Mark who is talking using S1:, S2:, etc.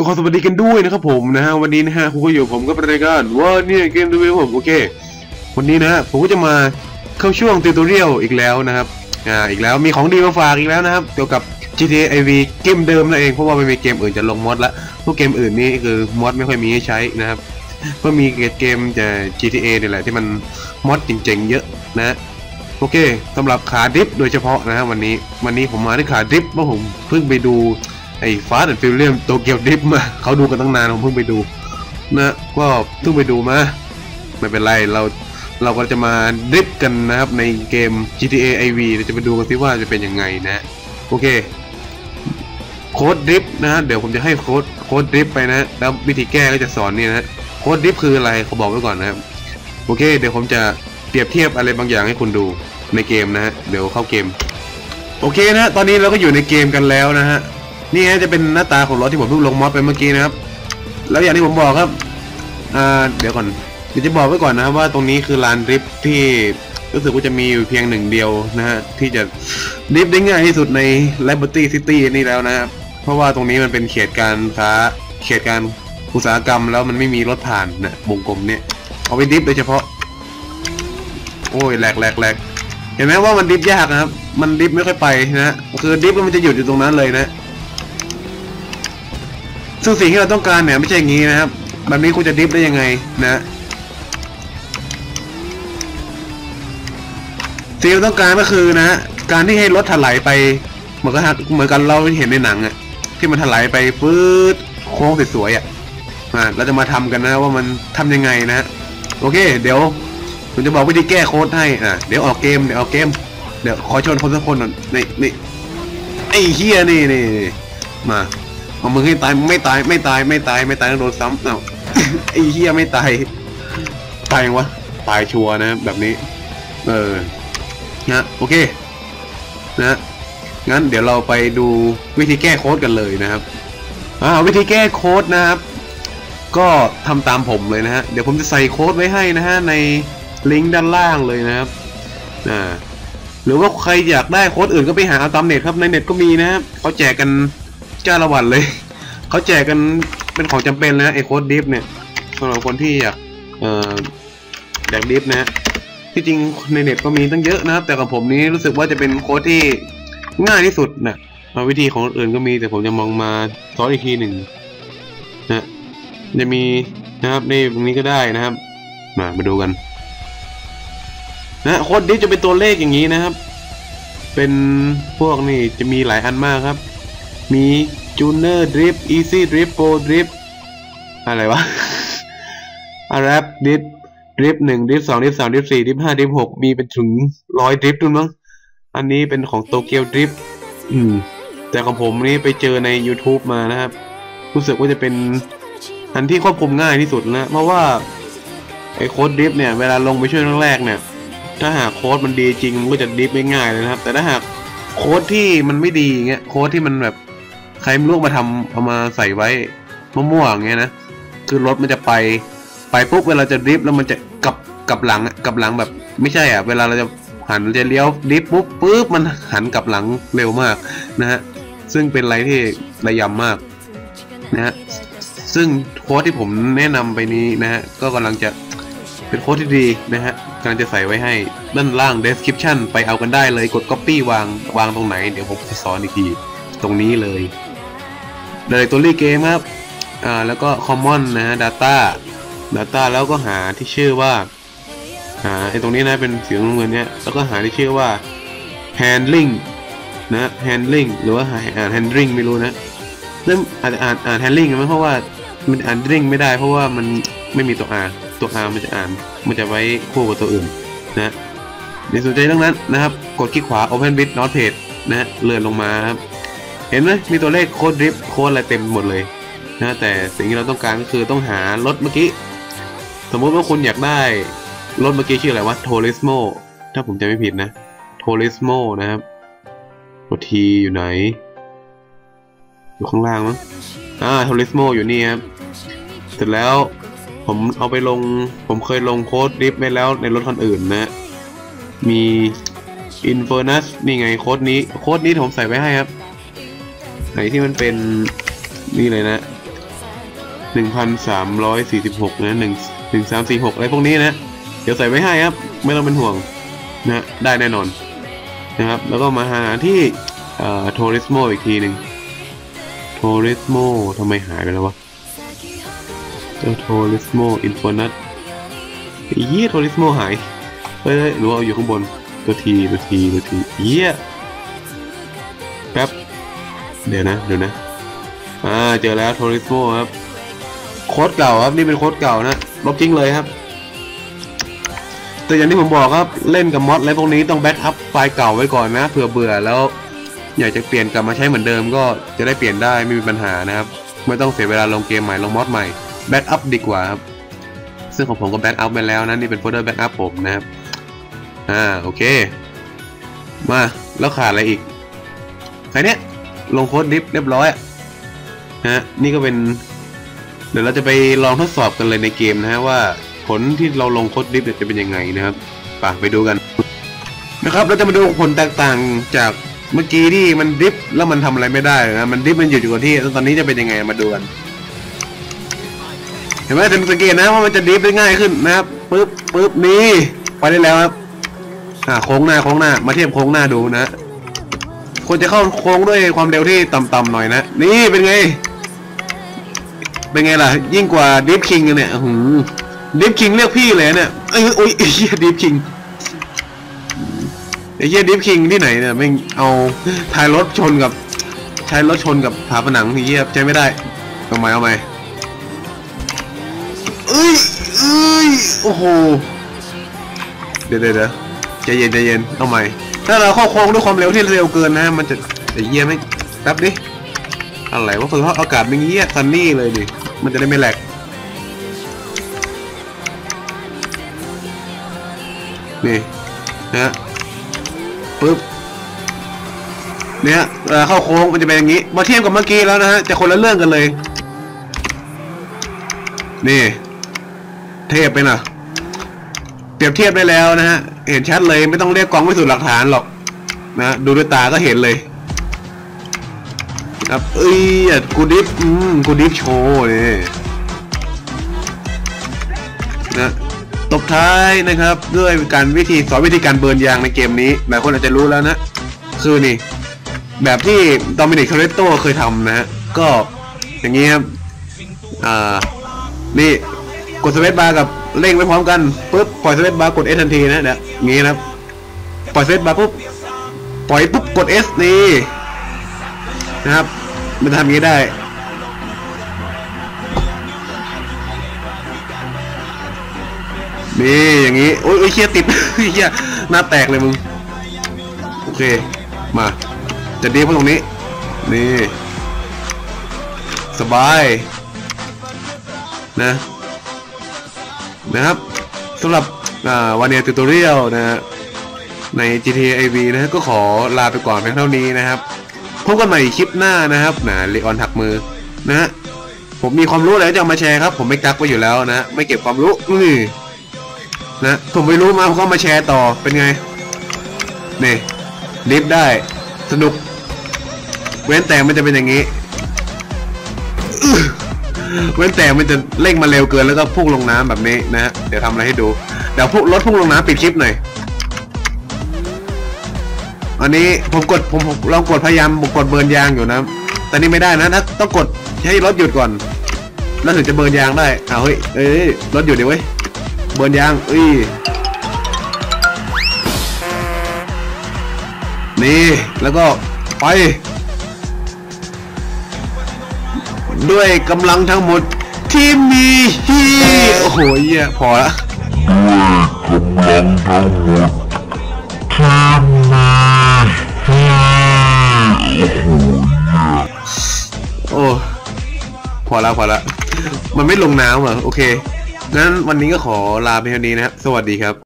S1: ก็สวัสดีกันด้วยนะครับผมนะฮะวันนี้นะฮะคุณก็อยู่ผมก็เป็นรายการว่าเนี่ยเกมดูวิวผมโอเค วันนี้นะผมก็จะมาเข้าช่วงติวตอเรียลอีกแล้วนะครับอ่าอีกแล้วมีของดีมาฝากอีกแล้วนะครับเกี่ยวกับ GTA IV เกมเดิมนั่นเองเพราะว่าไม่มีเกมอื่นจะลงมอดละพวกเกมอื่นนี่คือมอดไม่ค่อยมีให้ใช้นะครับก็มีเกมแต่ GTA นี่แหละที่มันมอดจริงๆเยอะนะโอเคสำหรับขาดิฟโดยเฉพาะนะฮะวันนี้วันนี้ผมมาที่ขาดิฟเพราะผมเพิ่งไปดู ไอ้ฟาสต์แอนด์ฟิลเลียมโตเกียวดิฟมาเขาดูกันตั้งนานผมเพิ่งไปดูนะก็เพิ่งไปดูมาไม่เป็นไรเราเราก็จะมาดิฟกันนะครับในเกม GTA IV เราจะไปดูกันซิว่าจะเป็นยังไงนะโอเคโค้ดดิฟนะเดี๋ยวผมจะให้โค้ดโค้ดดิฟไปนะแล้ววิธีแก้ก็จะสอนนี่นะโค้ดดิฟคืออะไรเขาบอกไว้ก่อนนะครับโอเค เดี๋ยวผมจะเปรียบเทียบอะไรบางอย่างให้คุณดูในเกมนะฮะเดี๋ยวเข้าเกม โอเคนะฮะตอนนี้เราก็อยู่ในเกมกันแล้วนะฮะ นี่ฮะจะเป็นหน้าตาของรถที่ผมเพิ่งลงมอดไปเมื่อกี้นะครับ แล้วอย่างที่ผมบอกครับอ่าเดี๋ยวก่อนเดี๋ยวจะบอกไว้ก่อนนะครับว่าตรงนี้คือลานดริฟที่รู้สึกว่าจะมีอยู่เพียงหนึ่งเดียวนะฮะที่จะดริฟได้ง่ายที่สุดใน Liberty City นี่แล้วนะครับเพราะว่าตรงนี้มันเป็นเขตการค้าเขตการอุตสาหกรรมแล้วมันไม่มีรถผ่านนะวงกลมเนี่ยเอาไปดริฟโดยเฉพาะ โอ้ยแหลกแหลกแหลกเห็นไหมว่ามันดิฟยากนะครับ มันดิฟไม่ค่อยไปนะคือดิฟมันจะหยุดอยู่ตรงนั้นเลยนะ ซึ่งสิ่งที่เราต้องการเนี่ยไม่ใช่อย่างนี้นะครับแบบนี้คุณจะดิฟได้ยังไงนะสิ่งที่ต้องการก็คือนะการที่ให้รถถลายไปเหมือนกับเหมือนกันเราเห็นในหนังอะที่มันถลายไปปื๊ดโค้งสวยๆอะอ่าเราจะมาทำกันนะว่ามันทำยังไงนะโอเค เดี๋ยวผมจะบอกวิธีแก้โค้ดให้อะเดี๋ยวออกเกมเดี๋ยวออกเกมเดี๋ยวขอชนคนสักคนหน่อยนี่นี่ไอ้เฮียนี่นี่มา เอามึงให้ตายมึงไม่ตายไม่ตายไม่ตายไม่ตายต้องโดนซ้ำเอ้าไอ้เฮียไม่ตายตายยังวะตายชัวนะแบบนี้ เออนะโอเค นะงั้นเดี๋ยวเราไปดูวิธีแก้โค้ดกันเลยนะครับอ่าวิธีแก้โค้ดนะครับ ก็ทำตามผมเลยนะฮะเดี๋ยวผมจะใส่โค้ดไว้ให้นะฮะในลิงก์ด้านล่างเลยนะครับอ่าหรือว่าใครอยากได้โค้ดอื่นก็ไปหาเอาตามเน็ตครับในเน็ตก็มีนะครับเขาแจกกัน จ้าละวันเลย เขาแจกกันเป็นของจำเป็นนะไอ้โค้ดดิฟเนี่ยสำหรับคนที่อยากเอ่ออยากดิฟนะฮะที่จริงในเน็ตก็มีตั้งเยอะนะครับ แต่ของผมนี้รู้สึกว่าจะเป็นโค้ดที่ง่ายที่สุดนะวิธีของอื่นก็มีแต่ผมจะมองมาสอนอีกทีหนึ่งนะจะมีนะครับนี่ตรงนี้ก็ได้นะครับ มามาดูกันนะโค้ดดิฟจะเป็นตัวเลขอย่างนี้นะครับ เป็นพวกนี่จะมีหลายอันมากครับ มีจูเนอร์ดริฟอีซี่ดริฟโปรดริฟอะไรวะอารับดริฟดริฟหนึ่งดริฟสองดริฟสามดริฟสี่ดริฟห้าดริฟหกมีเป็นถึงร้อยดริฟด้วยมั้งอันนี้เป็นของโตเกียวดริฟอืม แต่ของผมนี่ไปเจอใน YouTube มานะครับ รู้สึกว่าจะเป็นอันที่ควบคุมง่ายที่สุดนะ เพราะว่าไอ้โค้ดดริฟเนี่ย เวลาลงไปช่วยแรกเนี่ย ถ้าหากโค้ดมันดีจริงมันก็จะดริฟง่ายเลยนะครับ แต่ถ้าหากโค้ดที่มันไม่ดีเงี้ยโค้ดที่มันแบบ ใครไม่รู้มาทำเอามาใส่ไว้มั่วๆอย่างเงี้ยนะคือรถมันจะไปไปปุ๊บเวลาจะดริฟแล้วมันจะกลับกลับหลังกลับหลังแบบ ไม่ใช่อะ เวลาเราจะหันจะเลี้ยวดริฟปุ๊บปุ๊บมันหันกลับหลังเร็วมากนะฮะซึ่งเป็นอะไรที่ระยำมากนะฮะซึ่งโค้ดที่ผมแนะนำไปนี้นะฮะก็กำลังจะเป็นโค้ดที่ดีนะฮะกำลังจะใส่ไว้ให้ด้านล่าง description ไปเอากันได้เลยกด copy วางวางตรงไหน เดี๋ยวผมจะสอนอีกทีตรงนี้เลย เลยตัวรีเกมครับอ่าแล้วก็ common นะฮะ data data แล้วก็หาที่ชื่อว่าหาไอ้ตรงนี้นะเป็นสีน้ำเงินเนี้ยแล้วก็หาที่ชื่อว่า handling นะ handling หรือว่าอ่าน handling ไม่รู้นะเริ่มอาจจะอ่านอ่าน handling ไหมเพราะว่ามันอ่าน dring ไม่ได้เพราะว่ามันไม่มีตัว r ตัว r มันจะอ่าน มันจะไว้คู่กับตัวอื่นนะในสนใจเรื่องนั้นนะครับ กดคลิกขวา open with not page นะเลื่อนลงมาครับ เห็นไหมมีตัวเลขโค้ดดริฟโค้ดอะไรเต็มหมดเลยนะแต่สิ่งที่เราต้องการก็คือต้องหารถเมื่อกี้ สมมติว่าคุณอยากได้รถเมื่อกี้ชื่ออะไรวะ t o r i s m o ถ้าผมจำไม่ผิดนะ t o r i s m o นะครับตัวทีอยู่ไหน อยู่ข้างล่างมั้งอ่าโทริสโมอยู่นี่ครับเสร็จแล้วผมเอาไปลง ผมเคยลงโค้ดดิฟไปแล้วในรถคันอื่นนะ มี Infernus นี่ไงโค้ดนี้ โค้ดนี้ผมใส่ไว้ให้ครับ ไหนที่มันเป็นนี่เลยนะหนึ่งพันสามร้อยสี่สิบหกนะหนึ่งหนึ่งสามสี่หกอะไรพวกนี้นะ เดี๋ยวใส่ไว้ให้ครับ ไม่ต้องเป็นห่วงนะได้แน่นอนนะครับ แล้วก็มาหาที่เอ่อโทริสโมอีกทีหนึ่งโทริสโมทำไมหายไปแล้ววะเจ้าโทริสโมอินฟอนัสเยี่ยโทริสโมหายเฮ้ยเฮ้ยหรือว่าอาอยู่ข้างบนตัวทีตัวทีตัวทีเยี่ยแป๊บ เดี๋ยวนะเดี๋ยวนะ อ่าเจอแล้วโทริสโมครับโค้ดเก่าครับนี่เป็นโค้ดเก่านะลบทิ้งเลยครับ แต่อย่างที่ผมบอกครับเล่นกับมอดอะไรพวกนี้ต้องแบ็กอัพไฟล์เก่าไว้ก่อนนะเผื่อเบื่อแล้ว อยากจะเปลี่ยนกลับมาใช้เหมือนเดิมก็จะได้เปลี่ยนได้ไม่มีปัญหานะครับ ไม่ต้องเสียเวลาลงเกมใหม่ลงมอดใหม่แบ็กอัพดีกว่าครับซึ่งของผมก็แบ็กอัพไปแล้วนะนี่เป็นโฟลเดอร์แบ็กอัพผมนะครับอ่าโอเค มาแล้วขาดอะไรอีกแค่เนี้ย ลงโค้ดดิฟเรียบร้อยนะฮะนี่ก็เป็น เดี๋ยวเราจะไปลองทดสอบกันเลยในเกมนะฮะว่าผลที่เราลงโค้ดดิฟจะเป็นยังไงนะครับไป่ะไปดูกันนะครับเราจะมาดูผลแตกต่างจากเมื่อกี้ที่มันดิฟแล้วมันทำอะไรไม่ได้นะมันดิฟมันหยุดอยู่กับที่ตอนนี้จะเป็นยังไงมาดูกันเห็นไหมสังเกตนะว่ามันจะดิฟได้ง่ายขึ้นนะครับปึ๊บปึ๊บนี่ไปได้แล้วครับอ่าโค้งหน้าโค้งหน้ามาเทียบโค้งหน้าดูนะ ควรจะเข้าโค้งด้วยความเร็วที่ต่ำๆหน่อยนะ นี่เป็นไง เป็นไงล่ะ ยิ่งกว่าดิฟคิงเนี่ยหืมดิฟคิงเรียกพี่เลยเนี่ยเอ้ยโอ้ยไอ้เฮียดิฟคิงไอ้เฮียดิฟคิงที่ไหนเนี่ยไม่งเอาท้ายรถชนกับใช้รถชนกับผาผนังไอ้เฮียใช้ไม่ได้เอาใหม่เอาใหมเอ้ยเอ้ยโอ้โหเดี๋ยวเดี๋ยวใจเย็นใจเย็นเอาใหม ถ้าเราเข้าโค้งด้วยความเร็วที่เร็วเกินนะ มันจะไอ้เหี้ยมไหมแป๊บดิอะไรว่าคือเพราะอากาศเป็นเงี้ยซันนี่เลยดิ มันจะได้ไม่แหลกนี่นะปึ๊บเนี่ยเวลาเข้าโค้งมันจะเป็นอย่างนี้มาเทียบกับเมื่อกี้แล้วนะฮะจะคนละเรื่องกันเลย นี่ เทพไปนะเปรียบเทียบได้แล้วนะฮะ เห็นชัดเลยไม่ต้องเรียกกองพิสูจน์หลักฐานหรอกนะดูด้วยตาก็เห็นเลยครับเอ้ยกูดิฟอืมกูดิฟโชว์นี่นะตบท้ายนะครับ ด้วยการวิธีสอนวิธีการเบิร์นยางในเกมนี้หลายคนอาจจะรู้แล้วนะ คือนี่ แบบที่ดอมินิกคาเรโตเคยทำนะฮะก็อย่างนี้ครับ อ่า นี่ กดสเปซบาร์กับเร่งไปพร้อมกันปุ๊บปล่อยสเปซบาร์กด S ทันทีนะเนี่ยงี้นะปล่อยสเปซบาร์ปุ๊บปล่อยปุ๊บกด S นี่นะครับ มันทำอย่างนี้ได้นี่อย่างนี้โอ้ยโอ้ยเคียติดเคียหน้าแตกเลยมึง โอเค มา จะดีเพราะตรงนี้ นี่ สบาย นะ นะครับสำหรับวันเนี้ติวตอเรียลนะฮะใน GTA IV นะฮะก็ขอลาไปก่อนเพียงเท่านี้นะครับพบกันใหม่คลิปหน้านะครับนะเลออนถักมือนะฮะผมมีความรู้อะไรจะมาแชร์ครับ ผมไม่กักไว้อยู่แล้วนะไม่เก็บความรู้นี่นะผมไม่รู้มาผมก็มาแชร์ต่อเป็นไงนี่ลิฟได้สนุก เว้นแต่มันจะเป็นอย่างนี้ เว้นแต่มันจะเร่งมาเร็วเกินแล้วก็พุ่งลงน้ำแบบนี้นะฮะเดี๋ยวทำอะไรให้ดูเดี๋ยวพุ่งรถพุ่งลงน้ำปิดคลิปหน่อยอันนี้ผมกดผมลองกดพยายามกดเบิร์นยางอยู่นะแต่นี่ไม่ได้นะถ้าต้องกดให้รถหยุดก่อน แล้วถึงจะเบิร์นยางได้เอาเฮ้ยเอ้ยรถหยุดดิเว้ยเบิร์นยางเอ้ยนี่แล้วก็ไป ด้วยกำลังทั้งหมดที่มีฮีโอ้โหเหี้ยพอละ
S2: ด้วยกำลังทั้งหมดที่มีโอ้โห
S1: โอ้พอละพอละมันไม่ลงน้ำเหรอโอเคงั้นวันนี้ก็ขอลาไปเท่านี้นะครับ สวัสดีครับ